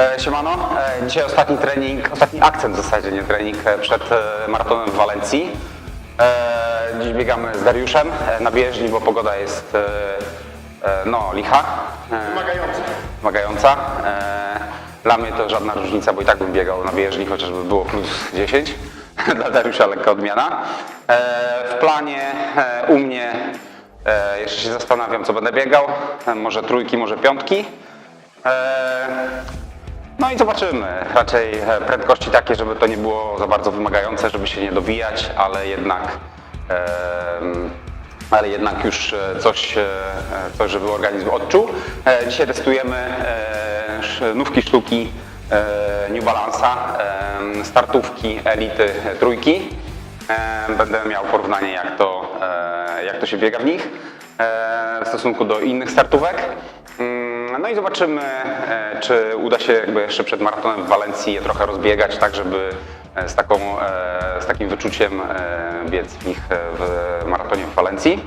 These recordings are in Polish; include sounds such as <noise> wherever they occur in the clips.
E, Siemano, e, dzisiaj ostatni trening, ostatni akcent w zasadzie, nie trening, e, przed maratonem w Walencji. Dziś biegamy z Dariuszem na bieżni, bo pogoda jest no, licha. Wymagająca. E, Dla mnie to żadna różnica, bo i tak bym biegał na bieżni, chociażby było plus 10. <laughs> Dla Dariusza lekka odmiana. W planie u mnie jeszcze się zastanawiam, co będę biegał. Może trójki, może piątki. E, No i zobaczymy. Raczej e, prędkości takie, żeby to nie było za bardzo wymagające, żeby się nie dobijać, ale jednak, ale jednak już e, coś, e, coś, żeby organizm odczuł. E, Dzisiaj testujemy e, nówki sztuki e, New Balance'a, startówki elity e, trójki. E, Będę miał porównanie, jak to, e, jak to się biega w nich e, w stosunku do innych startówek. No i zobaczymy, e, czy uda się jakby jeszcze przed maratonem w Walencji je trochę rozbiegać, tak żeby e, z, taką, e, z takim wyczuciem biec w nich w maratonie w Walencji.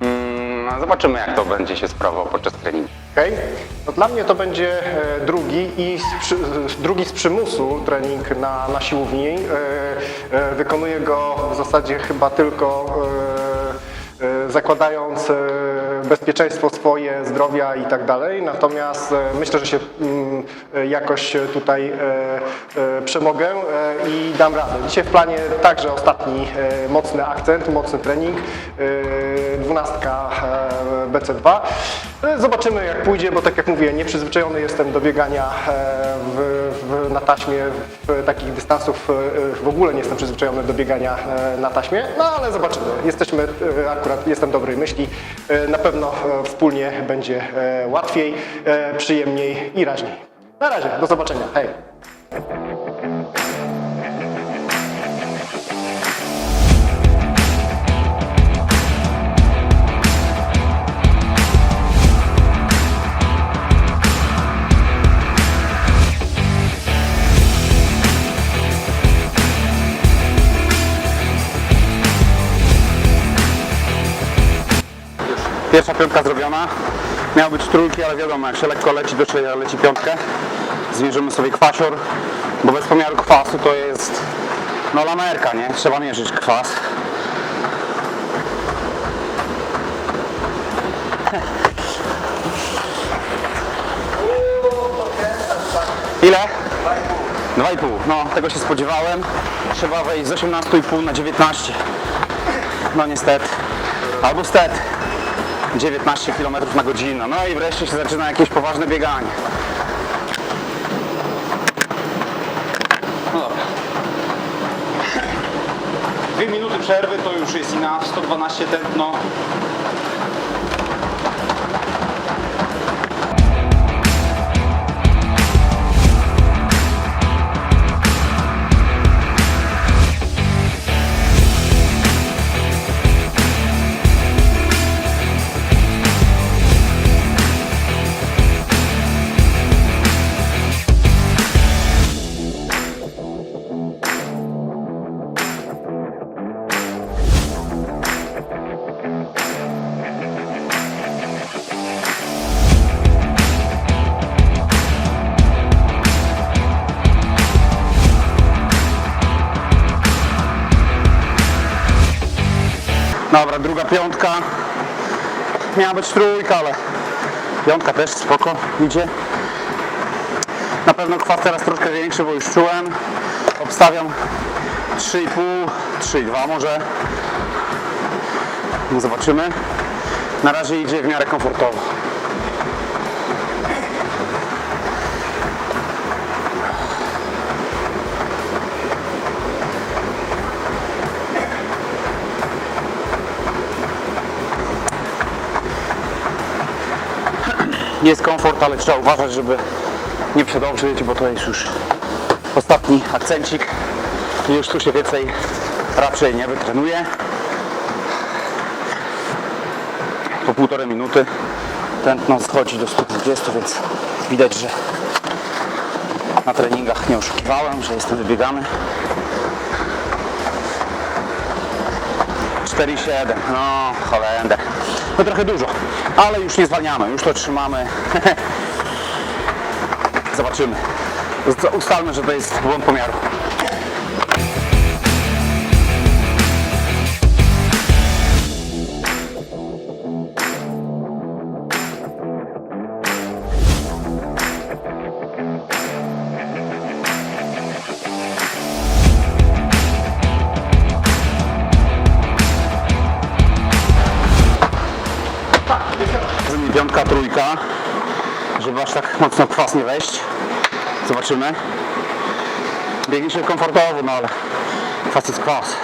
Mm, Zobaczymy, jak to będzie się sprawowało podczas treningu. Okej. No dla mnie to będzie drugi i z drugi z przymusu trening na, na siłowni. Wykonuję go w zasadzie chyba tylko zakładając bezpieczeństwo swoje, zdrowia i tak dalej. Natomiast e, myślę, że się mm, e, jakoś tutaj e, przemogę i dam radę. Dzisiaj w planie także ostatni mocny akcent, mocny trening. Dwunastka e, BC2. E, Zobaczymy jak pójdzie, bo tak jak mówię, nieprzyzwyczajony jestem do biegania w, w, na taśmie, w takich dystansów e, w ogóle nie jestem przyzwyczajony do biegania e, na taśmie, no ale zobaczymy. Jesteśmy, e, akurat jestem dobrej myśli, E, na pewno e, wspólnie będzie e, łatwiej, e, przyjemniej i raźniej. Na razie, do zobaczenia, hej! Pierwsza piątka zrobiona. Miał być trójki, ale wiadomo, jak się lekko leci, to się leci piątkę. Zmierzymy sobie kwasior, bo bez pomiaru kwasu to jest no lamerka, nie? Trzeba mierzyć kwas. Ile? 2,5. No, tego się spodziewałem. Trzeba wejść z 18,5 na 19. No niestety. Albo stety. 19 km na godzinę. No i wreszcie się zaczyna jakieś poważne bieganie. No dobra. Dwie minuty przerwy to już jest enough. 112 tętno. Dobra, druga piątka. Miała być trójka, ale piątka też spoko idzie. Na pewno kwas teraz troszkę większy, bo już czułem. Obstawiam 3,5, 3,2 może. No zobaczymy. Na razie idzie w miarę komfortowo. Jest komfort, ale trzeba uważać, żeby nie przedobrzyć, bo to jest już ostatni akcencik. I już tu się więcej raczej nie wytrenuje. Po półtorej minuty tętno schodzi do 120, więc widać, że na treningach nie oszukiwałem, że jestem wybiegany. 4,7. No, Holender. No trochę dużo, ale już nie zwalniamy, już to trzymamy. <laughs> Zobaczymy. Ustalmy, że to jest błąd pomiaru. Piątka, trójka, żeby aż tak mocno kwas nie wejść. Zobaczymy. Biegnie się komfortowo, no ale kwas jest kwas.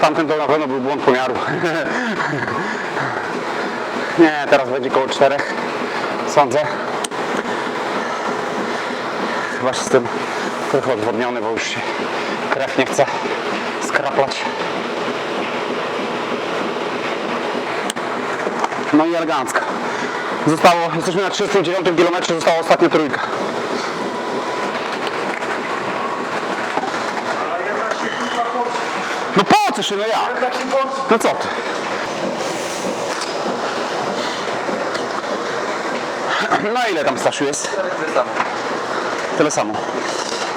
Tamten to na pewno był błąd pomiaru. <laughs> Nie, teraz będzie koło czterech, sądzę. Chyba się z tym trochę odwodniony, bo już się krew nie chce skraplać. No i elegancko. Zostało, jesteśmy na 39 km, została ostatnia trójka. No po co się, no jak? No co ty? No ile tam Stasiu jest? Tyle samo.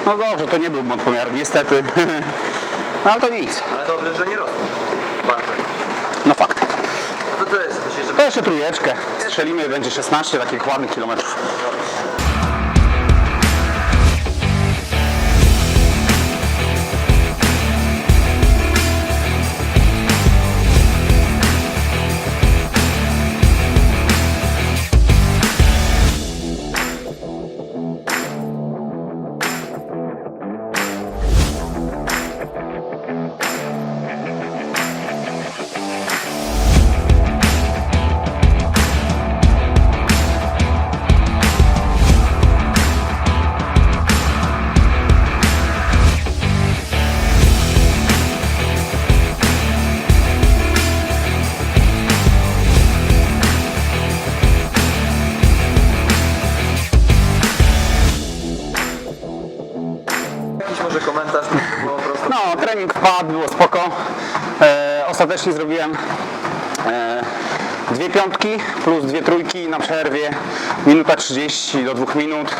No dobrze, to nie był błąd pomiaru, niestety. No <laughs> ale to nic. Ale dobrze, że nie rosną. Bardzo. No fakt. No to to jest, jeszcze trójeczkę. Strzelimy, będzie 16 takich ładnych kilometrów. Komentarz. No, trening wpadł, było spoko. E, ostatecznie zrobiłem e, dwie piątki plus dwie trójki na przerwie. Minuta 30 do 2 minut.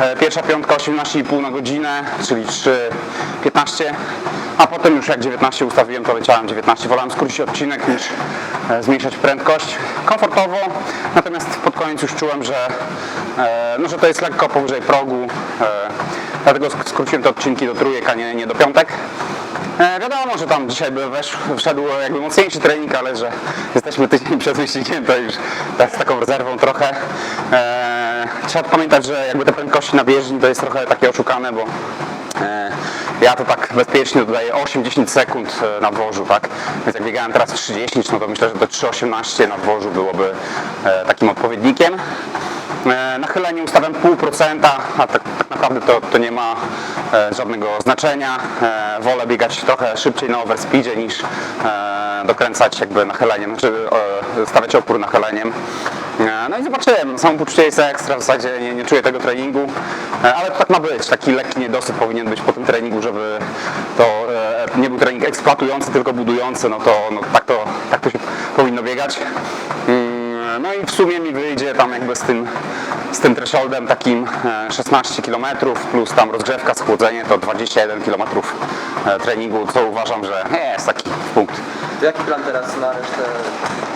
E, pierwsza piątka 18,5 na godzinę, czyli 3,15. A potem już jak 19 ustawiłem, to leciałem 19. Wolałem skrócić odcinek niż e, zmniejszać prędkość. Komfortowo, natomiast pod koniec już czułem, że, e, no, że to jest lekko powyżej progu. E, dlatego sk- skróciłem te odcinki do trójek, a nie, nie do piątek. E, wiadomo, że tam dzisiaj by wesz, wszedł jakby mocniejszy trening, ale że jesteśmy tydzień przed wyścigiem, to już tak z taką rezerwą trochę. E, trzeba pamiętać, że jakby te prędkości na bieżni to jest trochę takie oszukane, bo e, ja to tak bezpiecznie dodaję 8-10 sekund e, na dworzu, tak? Więc jak biegałem teraz 30, no to myślę, że to 3,18 na dworzu byłoby e, takim odpowiednikiem. E, Nachylenie ustawiam pół procenta, a tak, tak naprawdę to, to nie ma e, żadnego znaczenia. E, wolę biegać trochę szybciej na overspeedzie niż dokręcać jakby nachyleniem, e, stawiać opór nachyleniem. No i zobaczyłem, samopoczucie jest ekstra, w zasadzie nie, nie czuję tego treningu, ale to tak ma być, taki lekki niedosyt powinien być po tym treningu, żeby to nie był trening eksploatujący, tylko budujący, no to no, tak, to, tak to się powinno biegać. No i w sumie mi wyjdzie tam jakby z tym, z tym thresholdem takim e, 16 km plus tam rozgrzewka, schłodzenie to 21 km e, treningu, co uważam, że jest taki punkt. Jaki plan teraz na resztę?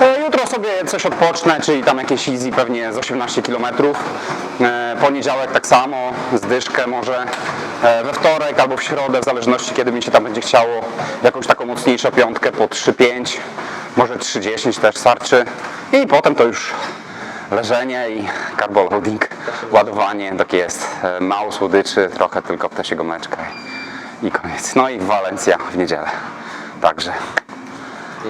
E, Jutro sobie coś odpocznę, czyli tam jakieś easy pewnie z 18 km. E, Poniedziałek tak samo, zdyszkę może e, we wtorek albo w środę, w zależności kiedy mi się tam będzie chciało, jakąś taką mocniejszą piątkę po 3-5, może 3-10 też starczy. I potem to już leżenie i carbo loading, ładowanie, tak jest. E, Mało słodyczy, trochę tylko ptasiego mleczka i koniec. No i Walencja w niedzielę. Także